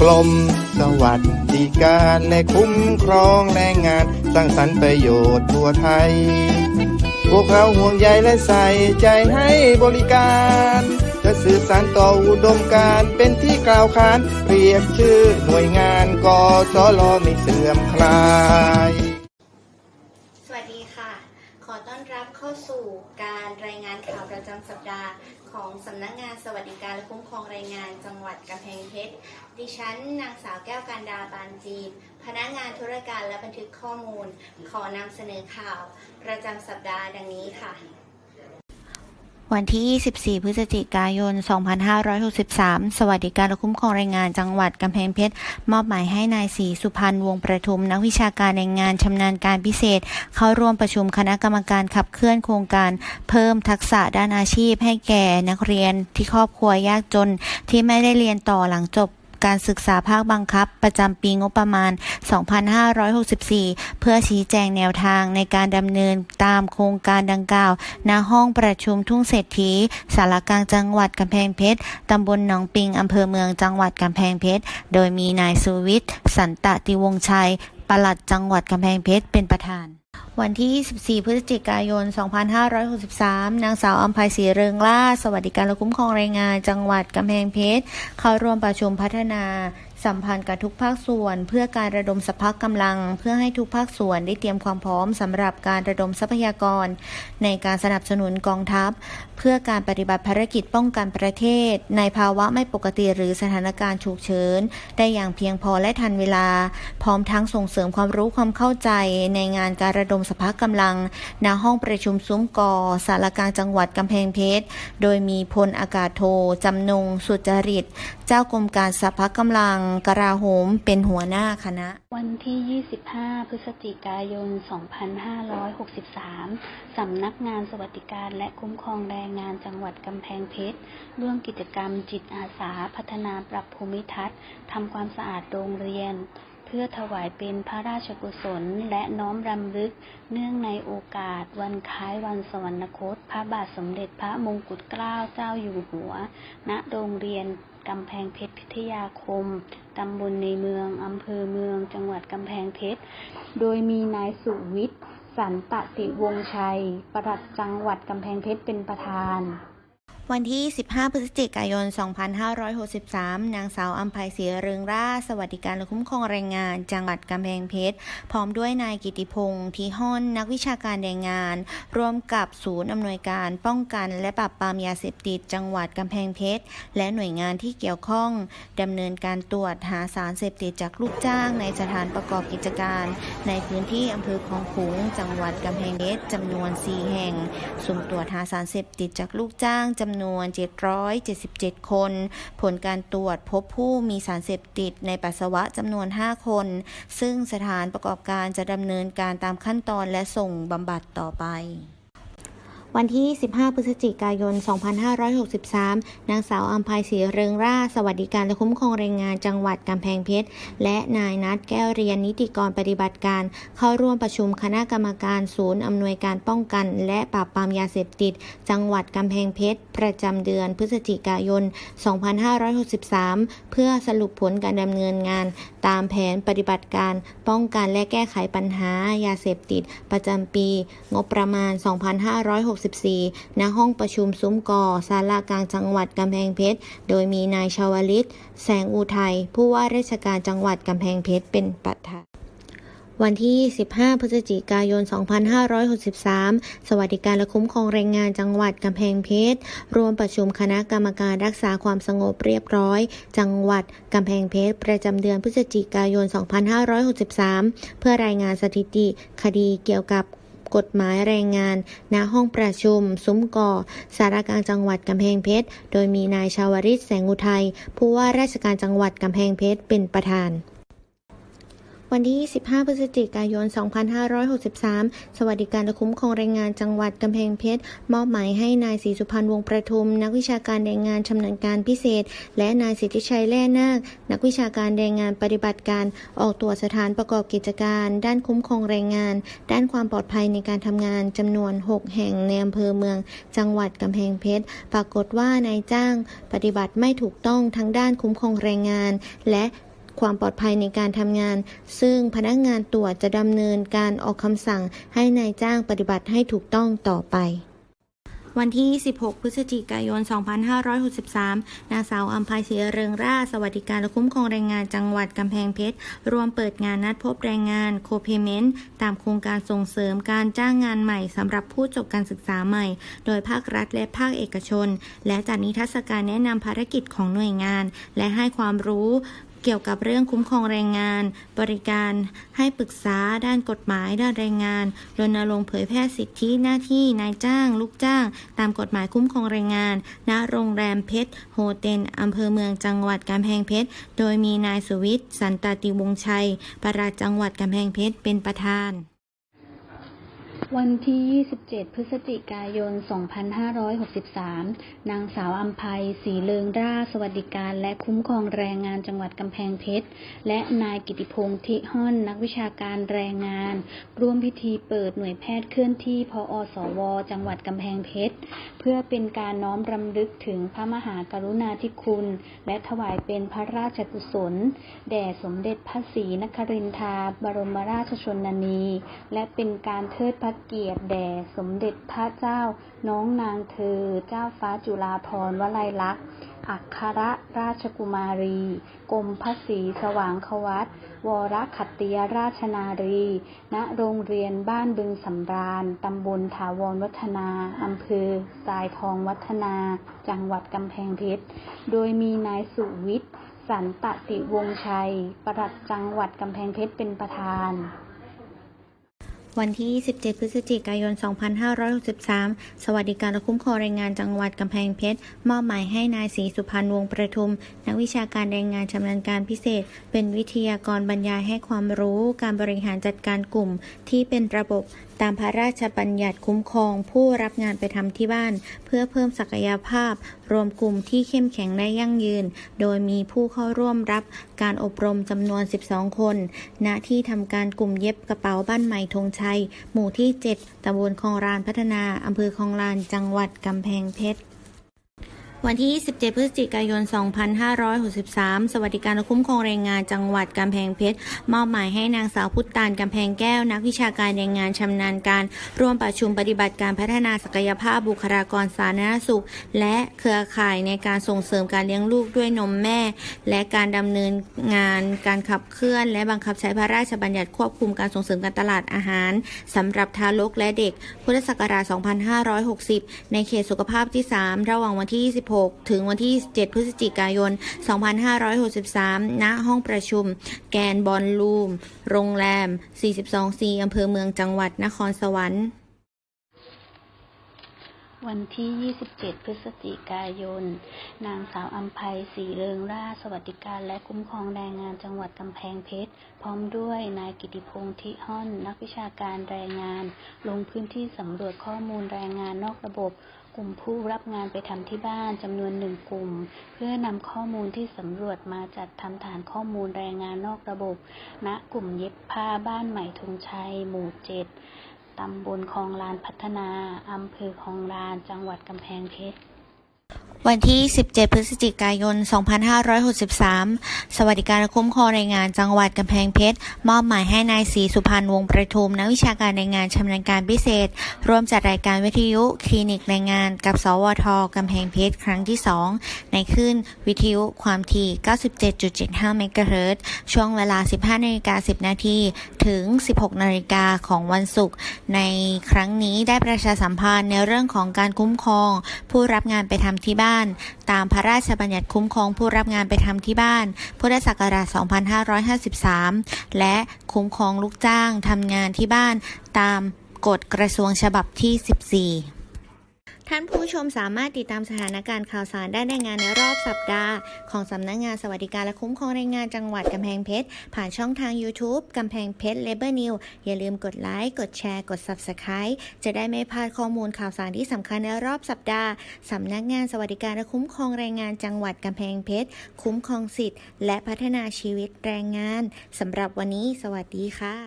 กลมสวัสดิการและคุ้มครองแรงงาน สร้างสรรค์ประโยชน์ทั่วไทย พวกเราห่วงใยและใส่ใจให้บริการจะสื่อสารต่ออุดมการเป็นที่กล่าวขานเรียบชื่อหน่วยงานกสลไม่เสื่อมคลาย ต้อนรับเข้าสู่การรายงานข่าวประจำสัปดาห์ของสำนักงานสวัสดิการและคุ้มครองแรงงานจังหวัดกำแพงเพชร ดิฉันนางสาวแก้วการดาบานจีนพนักงานธุรการและบันทึกข้อมูล ขอนำเสนอข่าวประจำสัปดาห์ดังนี้ค่ะ วันที่ 24 พฤศจิกายน 2563 สวัสดิการและคุ้มครองแรงงานจังหวัดกำแพงเพชร มอบหมายให้นายศรีสุพันธ์วงประทุม นักวิชาการแรงงานชำนาญการพิเศษ เข้าร่วมประชุมคณะกรรมการขับเคลื่อนโครงการเพิ่มทักษะด้านอาชีพให้แก่นักเรียนที่ครอบครัวยากจนที่ไม่ได้เรียนต่อหลังจบ การศึกษาภาคบังคับ ประจำปีงบประมาณ 2564 เพื่อชี้แจงแนวทางในการดำเนินตามโครงการดังกล่าวณห้องประชุมทุ่งเศรษฐีสารกลางจังหวัดกำแพงเพชรตำบลหนองปิงอำเภอเมืองจังหวัดกำแพงเพชร โดยมีนายสุวิทย์สันตติวงชัยปลัดจังหวัดกำแพงเพชรเป็นประธาน วันที่ 24 พฤศจิกายน 2563 นางสาวอัมภัยศรีเริงล่า สวัสดิการและคุ้มครองแรงงาน จังหวัดกำแพงเพชร เข้าร่วมประชุมพัฒนา สัมพันธ์กับทุกภาคส่วน เพื่อการระดมสภาพกำลัง เพื่อให้ทุกภาคส่วนได้เตรียมความพร้อมสำหรับการระดมทรัพยากร ในการสนับสนุนกองทัพ เพื่อการปฏิบัติภารกิจป้องกันประเทศ ในภาวะไม่ปกติหรือสถานการณ์ฉุกเฉินได้อย่างเพียงพอและทันเวลา พร้อมทั้งส่งเสริมความรู้ความเข้าใจ ในงานการระดมสภาพกำลังณห้องประชุมซุ้มกอสารกลางจังหวัดกำแพงเพชร โดยมีพลอากาศโทจำนงสุจริต เจ้ากรมการสภาพกำลังกราโหมเป็นหัวหน้าคณะ วันที่ 25 พฤศจิกายน 2563 สำนักงานสวัสดิการและคุ้มครองแรงงานจังหวัดกำแพงเพชรร่วมกิจกรรมจิตอาสาพัฒนาปรับภูมิทัศน์ทำความสะอาดโรงเรียน พื่อถวายเป็นพระราชกุศล และน้อมรำลึก เนื่องในโอกาส วันคล้ายวันสวรรคต พระบาทสมเด็จพระมงกุฎเกล้าเจ้าอยู่หัว ณ โรงเรียนกำแพงเพชรพิทยาคม ตำบลในเมือง อำเภอเมือง จังหวัดกำแพงเพชร โดยมีนายสุวิทย์ สันตติวงศ์ชัยปลัดจังหวัดกำแพงเพชรเป็นประธาน วันที่ 15 พฤศจิกายน 2563 นางสาวอัมภัยศรีเรืองราสวัสดิการและคุ้มครองแรงงาน จังหวัดกำแพงเพชร พร้อมด้วยนายกิติพงศ์ทีห้อนนักวิชาการแรงงาน ร่วมกับศูนย์อำนวยการป้องกันและปราบปรามยาเสพติด จังหวัดกำแพงเพชร และหน่วยงานที่เกี่ยวข้องดำเนินการตรวจหาสารเสพติดจากลูกจ้าง ในสถานประกอบกิจการ ในพื้นที่อำเภอคลองขุงจังหวัดกำแพงเพชรจำนวน 4 แห่ง สุ่มตรวจหาสารเสพติดจากลูกจ้างจำนวนนวน 777 คน ผลการตรวจพบผู้มีสารเสพติดในปัสสาวะจำนวน 5 คน ซึ่งสถานประกอบการจะดำเนินการตามขั้นตอนและส่งบำบัดต่อไป วันที่ 15 พฤศจิกายน 2563 นางสาวอัมภัยศรีเริงราสวัสดิการและคุ้มครองแรงงานจังหวัดกำแพงเพชร และนายนัดแก้วเรียนนิติกรปฏิบัติการ เข้าร่วมประชุมคณะกรรมการศูนย์อำนวยการป้องกัน และปราบปรามยาเสพติด จังหวัดกำแพงเพชร ประจำเดือนพฤศจิกายน 2563 เพื่อสรุปผลการดำเนินงานตามแผนปฏิบัติการป้องกันและแก้ไขปัญหายาเสพติด ประจำปี งบประมาณ 2564 ณ ห้องประชุมซุ้มกอศาลากลางจังหวัดกำแพงเพชร โดยมีนายชาวลิต แสงอุทัย ผู้ว่าราชการจังหวัดกำแพงเพชรเป็นประธาน วันที่ 15 พฤศจิกายน 2563 สวัสดิการและคุ้มครองแรงงานจังหวัดกำแพงเพชรรวมประชุมคณะกรรมการรักษาความสงบเรียบร้อย จังหวัดกำแพงเพชรประจำเดือนพฤศจิกายน 2563 เพื่อรายงานสถิติคดีเกี่ยวกับกฎหมายแรงงาน ณ ห้องประชุม ซุ้มก่อ สารกลางจังหวัดกำแพงเพชร โดยมีนายชาวริตแสงอุทัย ผู้ว่าราชการจังหวัดกำแพงเพชรเป็นประธาน วันที่15พฤศจิกายน 2563 สวัสดิการและคุ้มครองแรงงานจังหวัดกำแพงเพชร มอบหมายให้นายศรีสุพันธ์วงประทุม นักวิชาการแรงงานชำนาญการพิเศษ และนายสิทธิชัยแล่นาค นักวิชาการแรงงานปฏิบัติการ ออกตรวจสถานประกอบกิจการ ด้านคุ้มครองแรงงาน ด้านความปลอดภัยในการทำงานจำนวน 6 แห่งในอำเภอเมือง จังหวัดกำแพงเพชร ปรากฏว่านายจ้าง ปฏิบัติไม่ถูกต้องทั้งด้านคุ้มครองแรงงาน และ ความปลอดภัยในการทำงาน ซึ่งพนักงานตรวจจะดำเนินการออกคำสั่งให้นายจ้างปฏิบัติให้ถูกต้องต่อไปวันที่26พฤศจิกายน 2563 นางสาวอัมภัยศรีเริงร่าสวัสดิการและคุ้มครองแรงงานจังหวัดกำแพงเพชร รวมเปิดงานนัดพบแรงงานโคเพเมนต์ตามโครงการส่งเสริมการจ้างงานใหม่สำหรับผู้จบการศึกษาใหม่ โดยภาครัฐและภาคเอกชน และจัดนิทรรศการแนะนำภารกิจของหน่วยงาน และให้ความรู้ เกี่ยวกับเรื่องคุ้มครองแรงงาน บริการให้ปรึกษาด้านกฎหมายด้านแรงงานรณรงค์เผยแพร่สิทธิหน้าที่นายจ้าง ลูกจ้าง ตามกฎหมายคุ้มครองแรงงานณโรงแรมเพชรโฮเทลอำเภอเมืองจังหวัดกำแพงเพชร โดยมีนายสุวิทย์สันตติวงชัยปลัดจังหวัดกำแพงเพชรเป็นประธาน วันที่ 27 พฤศจิกายน 2563 นางสาวอัมภัยศรีเลิงร่าสวัสดิการ และคุ้มครองแรงงานจังหวัดกำแพงเพชร และนายกิติพงษ์ทิฮ่อนนักวิชาการแรงงาน ร่วมพิธีเปิดหน่วยแพทย์เคลื่อนที่พออสว จังหวัดกำแพงเพชร เพื่อเป็นการน้อมรำลึกถึงพระมหากรุณาธิคุณ และถวายเป็นพระราชกุศล แด่สมเด็จพระศรีนครินทราบรมราชชนนี และเป็นการเทิดพระเกียรติแด่สมเด็จพระเจ้า น้องนางเธอ เจ้าฟ้าจุฬาภรณ์วลัยลักษณ์ อัครราชกุมารี กรมพระศรีสว่างควัตวรขัตติยราชนารี ณ โรงเรียนบ้านบึงสำราญ ตำบลถาวรวัฒนา อำเภอทรายทองวัฒนา จังหวัดกำแพงเพชร โดยมีนายสุวิทย์ สันตติวงศ์ชัยปลัดจังหวัดกำแพงเพชรเป็นประธาน วันที่ 17 พฤศจิกายน 2563 สวัสดิการและคุ้มครองแรงงานจังหวัดกำแพงเพชร มอบหมายให้นายศรีสุพันธ์วงศ์ประทุม นักวิชาการแรงงานชำนาญการพิเศษ เป็นวิทยากรบรรยายให้ความรู้การบริหารจัดการกลุ่มที่เป็นระบบตามพระราชบัญญัติคุ้มครองผู้รับงานไปทำที่บ้าน เพื่อเพิ่มศักยภาพ รวมกลุ่มที่เข้มแข็งและยั่งยืน โดยมีผู้เข้าร่วมรับการอบรมจำนวน 12 คน ณ ที่ทำการกลุ่มเย็บกระเป๋าบ้านใหม่ธงชัย หมู่ที่ 7ตำบลคลองลานพัฒนา อำเภอคลองลาน จังหวัดกำแพงเพชร วันที่ 27 พฤศจิกายน 2563 สวัสดิการคุ้มครองแรงงานจังหวัดกำแพงเพชร มอบหมายให้นางสาวพุทธานกำแพงแก้ว นักวิชาการแรงงานชำนาญการ ร่วมประชุมปฏิบัติการพัฒนาศักยภาพบุคลากรสาธารณสุข และเครือข่ายในการส่งเสริมการเลี้ยงลูกด้วยนมแม่ และการดำเนินงานการขับเคลื่อน และบังคับใช้พระราชบัญญัติควบคุมการส่งเสริมการตลาดอาหารสำหรับทารกและเด็ก พุทธศักราช 2560 ในเขตสุขภาพที่ 3 ระหว่างวันที่ 26ถึงวันที่ 7 พฤศจิกายน 2563 ณ ห้องประชุม แกนบอลลูม โรงแรม 42 c อำเภอเมืองจังหวัดนครสวรรค์วันที่ 27 พฤศจิกายน นางสาวอัมภัยศรีเริงราสวัสดิการและคุ้มครองแรงงานจังหวัดกำแพงเพชร พร้อมด้วยนายกิติพงษ์ทิฮ่อน นักวิชาการแรงงาน ลงพื้นที่สำรวจข้อมูลแรงงานนอกระบบ ลุ่มผู้รับงานไปทำที่บ้านจำนวนหนึ่งกลุ่ม เพื่อนำข้อมูลที่สำรวจมาจัดทำฐานข้อมูลแรงงานนอกระบบ ณ กลุ่มเย็บผ้าบ้านใหม่ทุงชัย หมู่เจ็ดตำบลคลองลานพัฒนาอำเภอคลองลาน จังหวัดกำแพงเพชร วันที่ 17 พฤศจิกายน 2563 สวัสดิการคุ้มครองแรงงานจังหวัดกำแพงเพชร มอบหมายให้นายศรีสุพันธ์วงประทุมนักวิชาการแรงงานชำนาญการพิเศษ ร่วมจัดรายการวิทยุคลินิกแรงงานกับ สวทกำแพงเพชรครั้งที่ 2 ในคลื่นวิทยุความถี่ 97.75 เมกะเฮิรตซ์ช่วงเวลา 15นาฬิกา10 นาทีถึง 16นาฬิกาของวันศุกร์ในครั้งนี้ได้ประชาสัมพันธ์ในเรื่องของการคุ้มครอง ผู้รับงานไปทำที่บ้านตามพระราชบัญญัติคุ้มครองผู้รับงานไปทำที่บ้าน พุทธศักราช 2553 และคุ้มครองลูกจ้างทำงานที่บ้าน ตามกฎกระทรวงฉบับที่ 14 ท่านผู้ชมสามารถติดตามสถานการณ์ข่าวสารได้ในงานในรอบสัปดาห์ ของสำนักงานสวัสดิการและคุ้มครองแรงงานจังหวัดกำแพงเพชร ผ่านช่องทาง YouTube กำแพงเพชร Labor New อย่าลืมกดไลค์ กดแชร์ กด Subscribe จะได้ไม่พลาดข้อมูลข่าวสารที่สำคัญในรอบสัปดาห์สำนักงานสวัสดิการและคุ้มครองแรงงานจังหวัดกำแพงเพชร คุ้มครองสิทธิ์ และพัฒนาชีวิตแรงงานสำหรับวันนี้ สวัสดีค่ะ